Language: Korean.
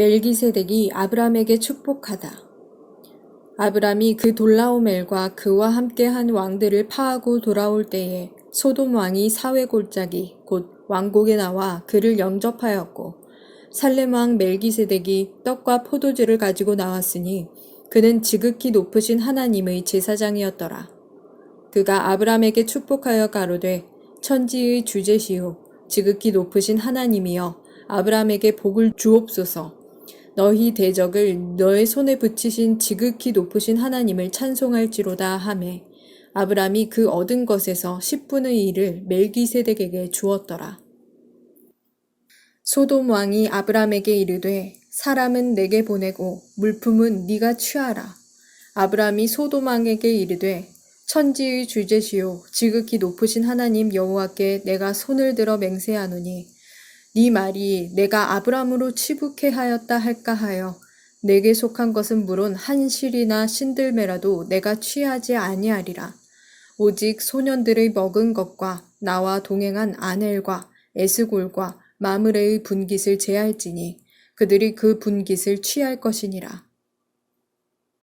멜기세덱이 아브람에게 축복하다. 아브람이 그 돌라오멜과 그와 함께한 왕들을 파하고 돌아올 때에 소돔 왕이 사회 골짜기 곧 왕국에 나와 그를 영접하였고 살렘 왕 멜기세덱이 떡과 포도주를 가지고 나왔으니 그는 지극히 높으신 하나님의 제사장이었더라. 그가 아브람에게 축복하여 가로되 천지의 주제시오 지극히 높으신 하나님이여 아브람에게 복을 주옵소서 너희 대적을 너의 손에 붙이신 지극히 높으신 하나님을 찬송할지로다 하매 아브람이 그 얻은 것에서 10분의 1을 멜기세덱에게 주었더라. 소돔 왕이 아브람에게 이르되 사람은 내게 보내고 물품은 네가 취하라. 아브람이 소돔 왕에게 이르되 천지의 주제시요 지극히 높으신 하나님 여호와께 내가 손을 들어 맹세하노니 네 말이 내가 아브람으로 치북해 하였다 할까 하여 내게 속한 것은 물론 한 실이나 신들매라도 내가 취하지 아니하리라. 오직 소년들의 먹은 것과 나와 동행한 아넬과 에스골과 마므레의 분깃을 제할지니 그들이 그 분깃을 취할 것이니라.